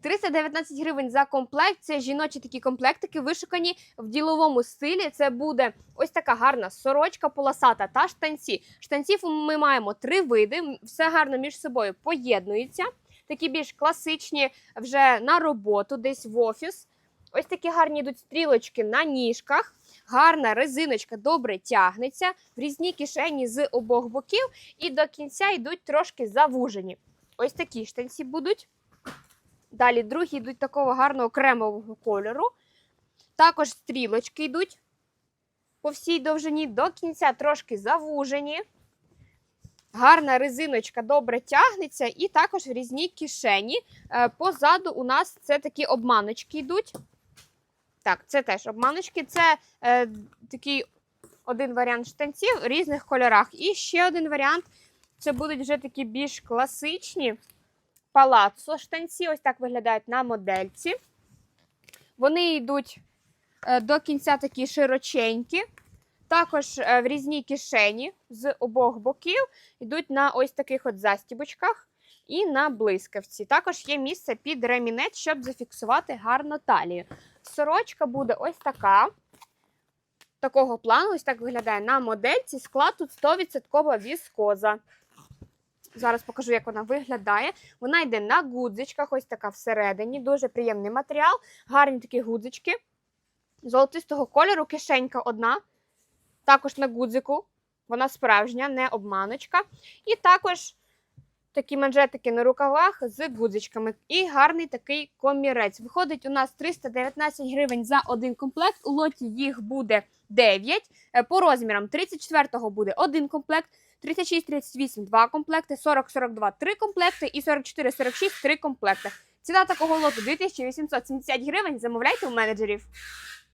319 гривень за комплект. Це жіночі такі комплектики, вишукані в діловому стилі. Це буде ось така гарна сорочка полосата та штанці. Штанців ми маємо три види, все гарно між собою поєднується. Такі більш класичні вже на роботу, десь в офіс. Ось такі гарні йдуть стрілочки на ніжках. Гарна резиночка добре тягнеться, в різні кишені з обох боків, і до кінця йдуть трошки завужені. Ось такі штанці будуть. Далі другі йдуть такого гарного кремового кольору. Також стрілочки йдуть по всій довжині, до кінця трошки завужені. Гарна резиночка добре тягнеться, і також в різні кишені. Е, Позаду у нас це такі обманочки йдуть. Так, це теж обманочки. Це е, такий один варіант штанців в різних кольорах. І ще один варіант це будуть вже такі більш класичні палаццо штанці. Ось так виглядають на модельці. Вони йдуть е, до кінця такі широченькі. Також е, в різній кишені з обох боків йдуть на ось таких от застібочках і на блискавці. Також є місце під ремінець, щоб зафіксувати гарно талію. Сорочка буде ось така. Такого плану, ось так виглядає на модельці. Склад тут 100% віскоза. Зараз покажу, як вона виглядає. Вона йде на гудзичках, ось така всередині. Дуже приємний матеріал. Гарні такі гудзички. Золотистого кольору, кишенька одна. Також на гудзику. Вона справжня, не обманочка. І також такі манжетики на рукавах з гудзичками. І гарний такий комірець. Виходить у нас 319 гривень за один комплект. У лоті їх буде 9. Е, По розмірам 34-го буде один комплект. 36, 38 два комплекти, 40, 42 три комплекти і 44, 46 три комплекти. Ціна такого лоту 2870 гривень. Замовляйте у менеджерів.